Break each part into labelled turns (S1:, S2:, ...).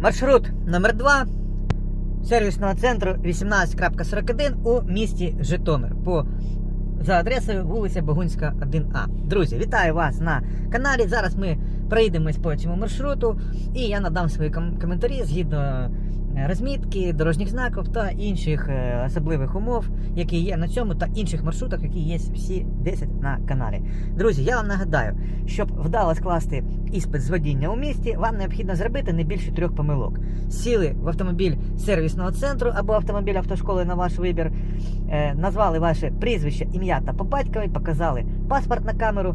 S1: Маршрут номер 2 сервісного центру 18.41 у місті Житомир по за адресою вулиця Богунська, 1А. Друзі, вітаю вас на каналі. Зараз ми проїдемось по цьому маршруту, і я надам свої ком- коментарі згідно е, розмітки, дорожніх знаків та інших е, особливих умов, які є на цьому, та інших маршрутах, які є всі 10 на каналі. Друзі, я вам нагадаю, щоб вдало скласти іспит з водіння у місті, вам необхідно зробити не більше трьох помилок. Сіли в автомобіль сервісного центру або автомобіль автошколи на ваш вибір, е, назвали ваше прізвище, ім'я та по батькові, показали паспорт на камеру,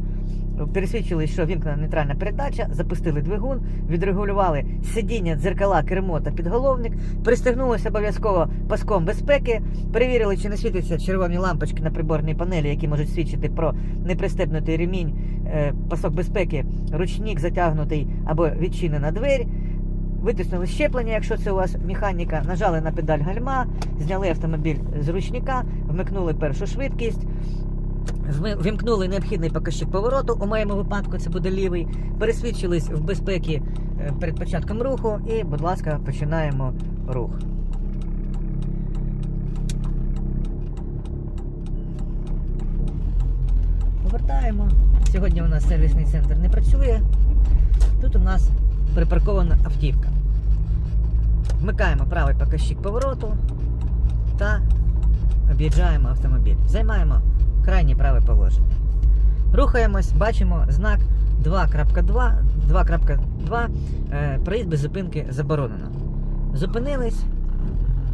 S1: пересвідчили, що вімкнена нейтральна передача, запустили двигун, відрегулювали сидіння, дзеркала, кермо та підголовник, пристегнулися обов'язково паском безпеки, перевірили, чи не світяться червоні лампочки на приборній панелі, які можуть свідчити про непристебнутий ремінь, е, пасок безпеки, ручник затягнутий або відчинена двері. Витиснули щеплення, якщо це у вас механіка, нажали на педаль гальма, зняли автомобіль з ручника, вмикнули першу швидкість, вимкнули необхідний показчик повороту. У моєму випадку це буде лівий. Пересвідчились в безпеці е, перед початком руху і, будь ласка, починаємо рух. Повертаємо. Сьогодні у нас сервісний центр не працює. Тут у нас припаркована автівка. Вмикаємо правий показчик повороту та об'їжджаємо автомобіль. Займаємо крайнє праве положення. Рухаємось, бачимо знак 2.2, 2.2 е, проїзд без зупинки заборонено. Зупинились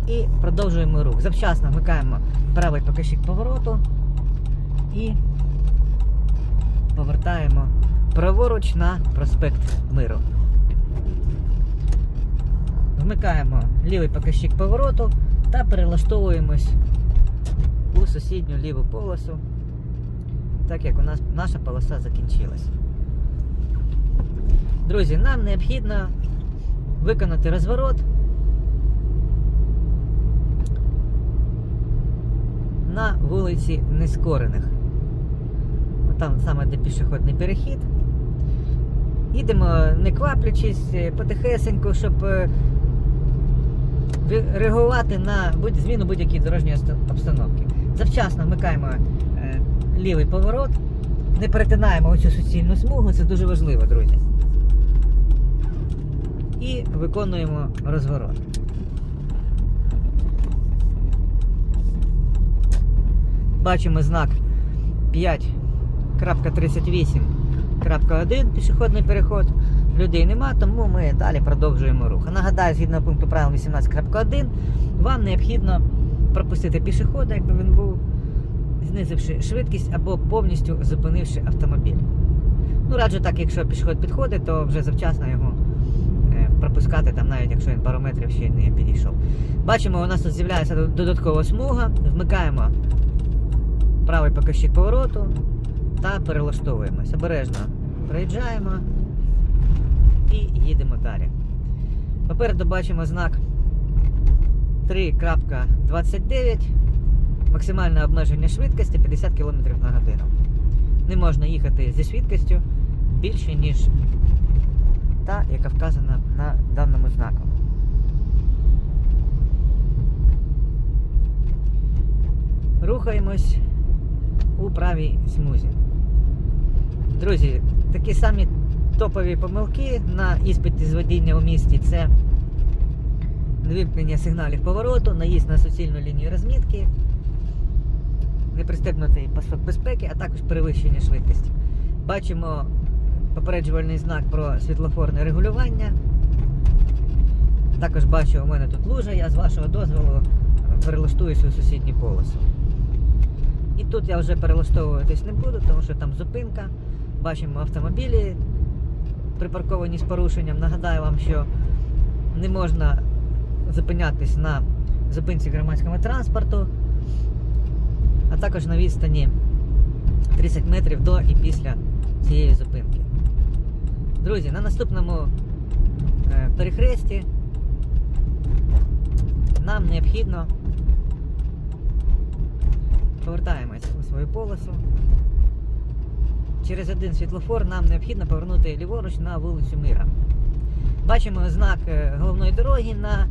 S1: і продовжуємо рух. Завчасно вмикаємо правий показчик повороту і повертаємо праворуч на проспект Миру. Вмикаємо лівий показчик повороту та перелаштовуємось у сусідню ліву полосу, так як у нас наша полоса закінчилась. Друзі, нам необхідно виконати розворот на вулиці Нескорених. Там саме де пішохідний перехід. Їдемо не кваплячись, е, потихесенько, щоб е, реагувати на зміну будь-якої дорожньої обстановки. Завчасно вмикаємо е, лівий поворот, не перетинаємо оцю суцільну смугу, це дуже важливо, друзі. І виконуємо розворот. Бачимо знак 5.38.1 пішохідний переход. Людей нема, тому ми далі продовжуємо рух. Нагадаю, згідно пункту правил 18.1, вам необхідно пропустити пішохода, якби він був, знизивши швидкість або повністю зупинивши автомобіль. Ну, раджу так, якщо пішохід підходить, то вже завчасно його е, пропускати, там, навіть якщо він пару метрів ще не підійшов. Бачимо, у нас тут з'являється додаткова смуга, вмикаємо правий показчик повороту та перелаштовуємось. Обережно проїжджаємо і їдемо далі. Попереду бачимо знак 3.29. Максимальне обмеження швидкості 50 км на годину. Не можна їхати зі швидкістю більше, ніж та, яка вказана на даному знаку. Рухаємось у правій смузі. Друзі, такі самі топові помилки на іспиті з водіння у місті це невимкнення сигналів повороту, наїзд на суцільну лінію розмітки, непристебнутий пасок безпеки, а також перевищення швидкості. Бачимо попереджувальний знак про світлофорне регулювання. Також бачу, у мене тут лужа, я з вашого дозволу е, перелаштуюся у сусідню полосу. І тут я вже перелаштовуватись не буду, тому що там зупинка. Бачимо автомобілі припарковані з порушенням. Нагадаю вам, що не можна зупинятись на зупинці громадського транспорту, а також на відстані 30 метрів до і після цієї зупинки. Друзі, на наступному е, перехресті нам необхідно повертаємось у свою полосу. Через один світлофор нам необхідно повернути ліворуч на вулицю Мира. Бачимо знак е, головної дороги на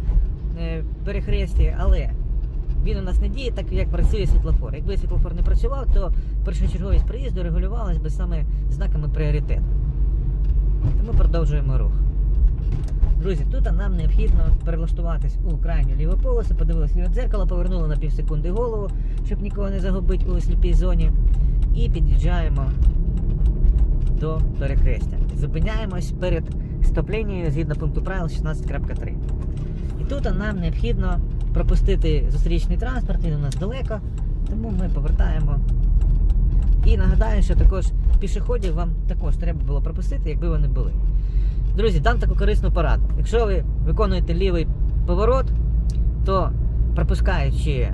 S1: е, перехресті, але він у нас не діє, так як працює світлофор. Якби світлофор не працював, то першочерговість проїзду регулювалась би саме знаками пріоритету. Тому продовжуємо рух. Друзі, тут нам необхідно перелаштуватись у крайню ліву полосу, подивилися ліве дзеркало, повернули на півсекунди голову, щоб нікого не загубити у сліпій зоні. І під'їжджаємо до перехрестя. Зупиняємось перед стоп-лінією згідно пункту правил 16.3. І тут нам необхідно пропустити зустрічний транспорт, він у нас далеко, тому ми повертаємо. І нагадаю, що також пішоходів вам також треба було пропустити, якби вони були. Друзі, дам таку корисну пораду. Якщо ви виконуєте лівий поворот, то пропускаючи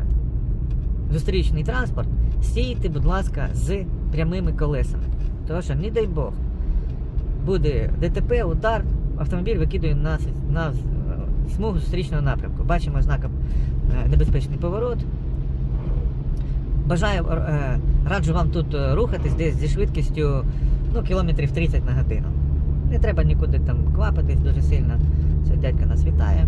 S1: зустрічний транспорт, стійте, будь ласка, з прямими колесами. Тому що, не дай Бог, буде ДТП, удар, автомобіль викидує на, на смугу зустрічного напрямку. Бачимо знаком е, небезпечний поворот. Бажаю, е, раджу вам тут е, рухатись десь зі швидкістю ну, кілометрів 30 на годину. Не треба нікуди там квапитись дуже сильно. Це дядька нас вітає.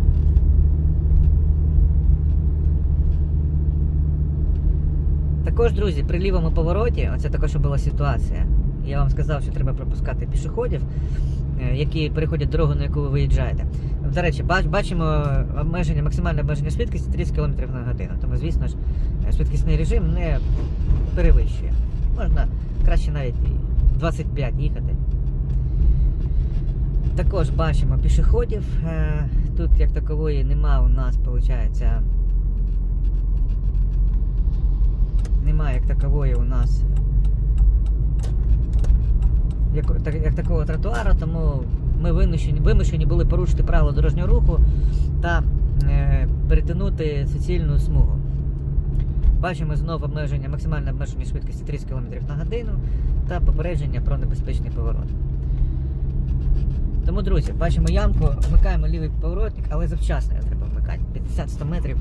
S1: Також, друзі, при лівому повороті, оце також була ситуація. Я вам сказав, що треба пропускати пішоходів, е, які переходять дорогу, на яку ви виїжджаєте. До речі, бачимо обмеження, максимальне обмеження швидкості 30 км на годину. Тому, звісно ж, е, швидкісний режим не перевищує. Можна краще навіть і 25 їхати. Також бачимо пішоходів. Е, Тут як такової нема у нас, виходить. Немає як такової у нас як, як такого тротуару, тому ми вимушені, вимушені були порушити правила дорожнього руху та е, перетинути суцільну смугу. Бачимо знову обмеження, максимальне обмеження швидкості 30 км на годину та попередження про небезпечний поворот. Тому, друзі, бачимо ямку, вмикаємо лівий поворотник, але завчасно його треба вмикати. 50-100 метрів.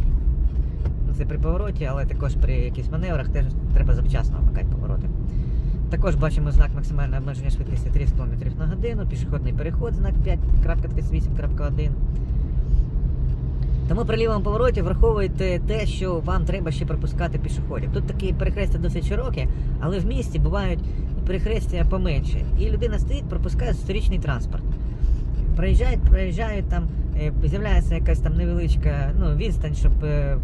S1: Це при повороті, але також при якихось маневрах теж треба завчасно вмикати повороти. Також бачимо знак максимальне обмеження швидкості 30 км на годину, пішохідний переход, знак 5.38.1. Тому при лівому повороті враховуйте те, що вам треба ще пропускати пішоходів. Тут такі перехрестя досить широкі, але в місті бувають перехрестя поменше. І людина стоїть, пропускає зустрічний транспорт. Проїжджають, проїжджають там, е, з'являється якась там невеличка ну, відстань, щоб е,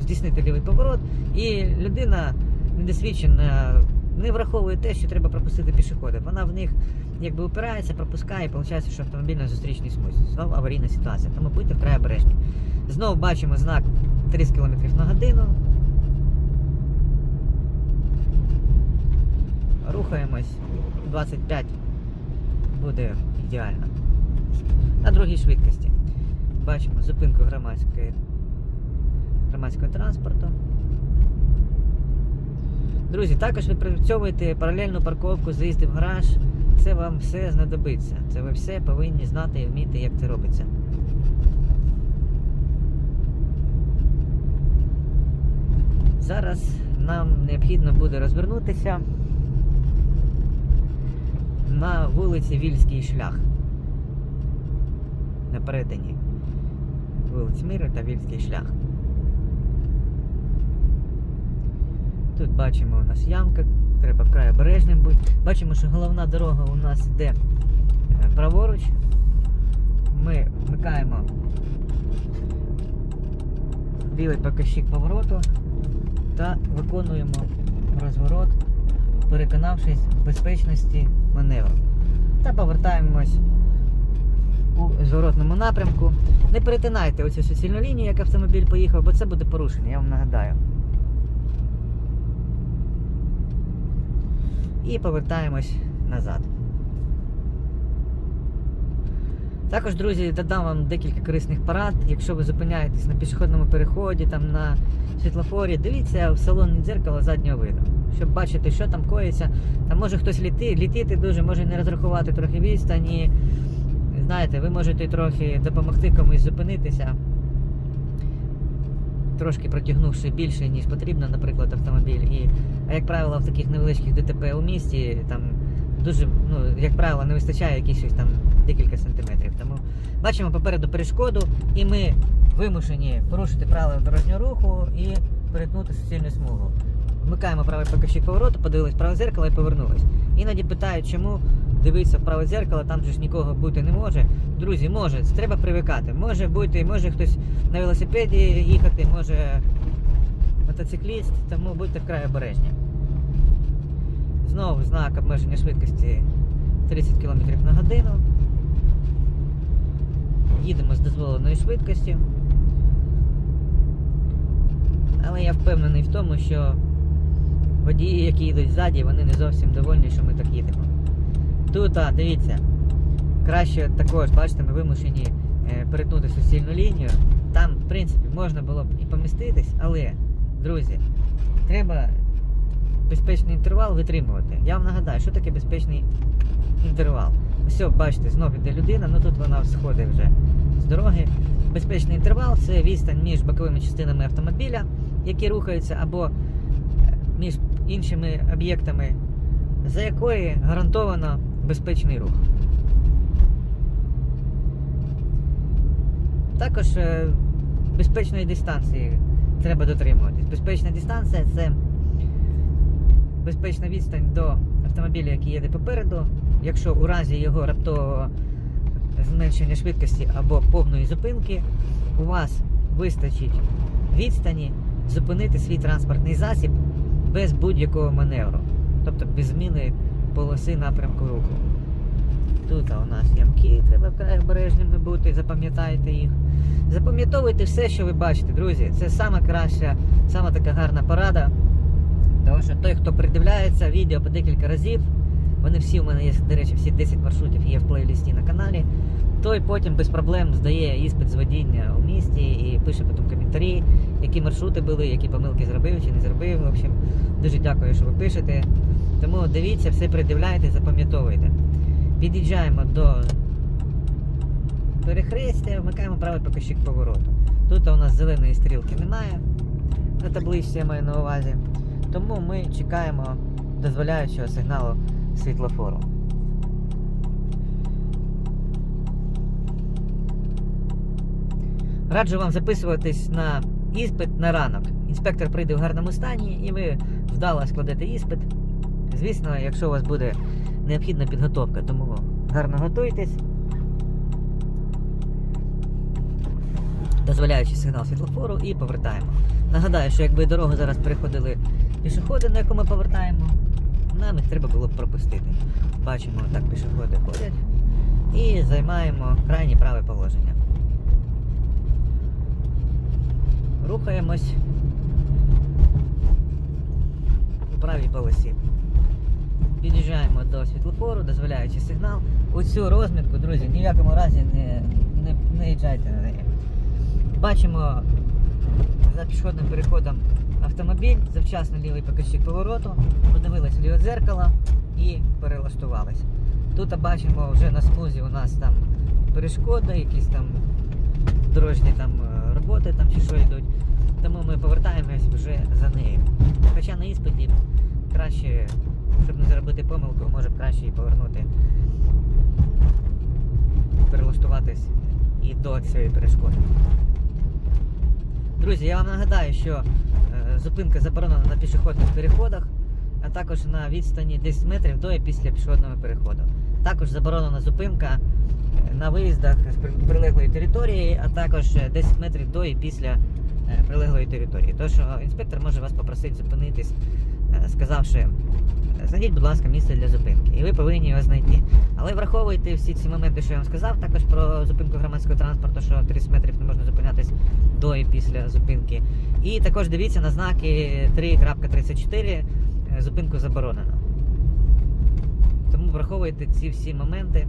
S1: здійснити лівий поворот, і людина недосвідчена не враховує те, що треба пропустити пішоходів. Вона в них якби упирається, пропускає, і виходить, що автомобіль на зустрічній смузі. Знову аварійна ситуація. Тому будьте вкрай обережні. Знову бачимо знак 30 км на годину. Рухаємось. 25 буде ідеально. На другій швидкості. Бачимо зупинку громадської, громадського транспорту. Друзі, також відпрацьовуєте паралельну парковку, заїзди в гараж. Це вам все знадобиться. Це ви все повинні знати і вміти, як це робиться. Зараз нам необхідно буде розвернутися на вулиці Вільський шлях. На перетині вулиць Миру та Вільський шлях. Тут бачимо у нас ямка, треба вкрай обережним бути. Бачимо, що головна дорога у нас йде е, праворуч. Ми вмикаємо лівий показчик повороту та виконуємо розворот, переконавшись в безпечності маневру. Та повертаємось у зворотному напрямку. Не перетинайте оцю суцільну лінію, як автомобіль поїхав, бо це буде порушення, я вам нагадаю. І повертаємось назад. Також, друзі, додам вам декілька корисних порад. Якщо ви зупиняєтесь на пішохідному переході, там на світлофорі, дивіться в салонне дзеркало заднього виду, щоб бачити, що там коїться. Там може хтось літи, літити дуже, може не розрахувати трохи відстань. І, знаєте, ви можете трохи допомогти комусь зупинитися, трошки протягнувши більше, ніж потрібно, наприклад, автомобіль. І, а як правило, в таких невеличких ДТП у місті там дуже, ну, як правило, не вистачає якихось там декілька сантиметрів. Тому Бачимо попереду перешкоду, і ми вимушені порушити правила дорожнього руху і перетнути суцільну смугу. Вмикаємо правий покажчик повороту, подивились праве зеркало і повернулись. Іноді питають, чому дивитися в праве зеркало, там же ж нікого бути не може. Друзі, може, треба привикати. Може бути, може хтось на велосипеді їхати, може мотоцикліст, тому будьте вкрай обережні. Знову знак обмеження швидкості 30 км на годину. Їдемо з дозволеною швидкістю. Але я впевнений в тому, що водії, які їдуть ззаді, вони не зовсім довольні, що ми так їдемо. Тут, а, дивіться, краще також, бачите, ми вимушені е, перетнути суцільну лінію. Там, в принципі, можна було б і поміститись, але, друзі, треба безпечний інтервал витримувати. Я вам нагадаю, що таке безпечний інтервал. Все, бачите, знов іде людина, ну тут вона сходить вже з дороги. Безпечний інтервал це відстань між боковими частинами автомобіля, які рухаються, або е, між іншими об'єктами, за якої гарантовано безпечний рух. Також е, безпечної дистанції треба дотримуватись. Безпечна дистанція це безпечна відстань до автомобіля, який їде попереду. Якщо у разі його раптового зменшення швидкості або повної зупинки, у вас вистачить відстані зупинити свій транспортний засіб без будь-якого маневру, тобто без зміни полоси напрямку руху. Тут у нас ямки, треба вкрай обережними бути, запам'ятайте їх. Запам'ятовуйте все, що ви бачите, друзі. Це сама краща, сама така гарна порада. Тому що той, хто придивляється відео по декілька разів, вони всі у мене є, до речі, всі 10 маршрутів є в плейлісті на каналі. Той потім без проблем здає іспит з водіння у місті і пише потім коментарі, які маршрути були, які помилки зробив чи не зробив. В общем, дуже дякую, що ви пишете. Тому дивіться, все придивляйте, запам'ятовуйте. Під'їжджаємо до перехрестя, вмикаємо правий покажчик повороту. Тут у нас зеленої стрілки немає на табличці, я маю на увазі. Тому ми чекаємо дозволяючого сигналу світлофору. Раджу вам записуватись на іспит на ранок. Інспектор прийде в гарному стані і ви вдало складете іспит. Звісно, якщо у вас буде необхідна підготовка, тому гарно готуйтесь. Дозволяючи сигнал світлофору і повертаємо. Нагадаю, що якби дорогу зараз переходили пішоходи, на яку ми повертаємо, нам їх треба було б пропустити. Бачимо, так пішоходи ходять і займаємо крайнє праве положення. Рухаємось у правій полосі. Під'їжджаємо до світлофору, дозволяючи сигнал. У цю розмітку, друзі, ні в якому разі не, не, не їжджайте на неї. Бачимо за пішохідним переходом автомобіль, завчасно лівий покажчик повороту, подивились в ліве дзеркало і перелаштувались. Тут бачимо вже на смузі у нас там перешкоди, якісь там дорожні там е, роботи там чи що йдуть. Тому ми повертаємось вже за нею. Хоча на іспиті краще, щоб не зробити помилку, може краще і повернути, перелаштуватись і до цієї перешкоди. Друзі, я вам нагадаю, що е, зупинка заборонена на пішохідних переходах, а також на відстані 10 метрів до і після пішохідного переходу. Також заборонена зупинка е, на виїздах з прилеглої території, а також е, 10 метрів до і після прилеглої території. Тож е, інспектор може вас попросити зупинитись, е, сказавши, е, знайдіть, будь ласка, місце для зупинки, і ви повинні його знайти. Але враховуйте всі ці моменти, що я вам сказав, також про зупинку громадського транспорту, що 30 метрів не можна зупинятись до і після зупинки. І також дивіться на знаки 3.34, е, зупинку заборонено. Тому враховуйте ці всі моменти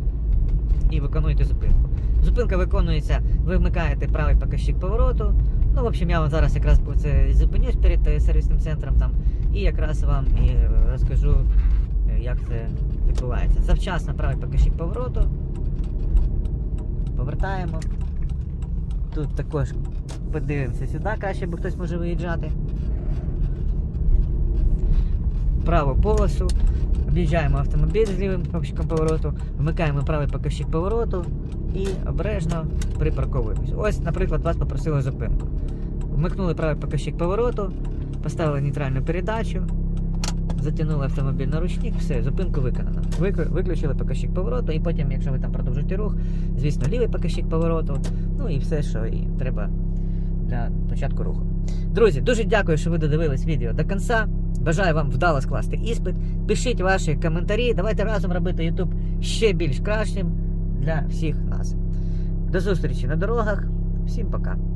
S1: і виконуйте зупинку. Зупинка виконується, ви вмикаєте правий показчик повороту. Ну, в общем, я вам зараз якраз це зупинюсь перед е, сервісним центром там і якраз вам і розкажу, е, як це відбувається. Завчасно правий показчик повороту. Повертаємо. Тут також подивимося сюди, краще, бо хтось може виїжджати. Праву полосу. Об'їжджаємо автомобіль з лівим показчиком повороту, вмикаємо правий показчик повороту і обережно припарковуємось. Ось, наприклад, вас попросили зупинку. Вмикнули правий показчик повороту, поставили нейтральну передачу, затягнули автомобіль на ручник, все, зупинку виконано. Виключили показчик повороту, і потім, якщо ви там продовжуєте рух, звісно, лівий показчик повороту, ну і все, що і треба для початку руху. Друзі, дуже дякую, що ви додивились відео до кінця. Бажаю вам вдало скласти іспит. Пишіть ваші коментарі. Давайте разом робити YouTube ще більш кращим для всіх нас. До зустрічі на дорогах. Всім пока.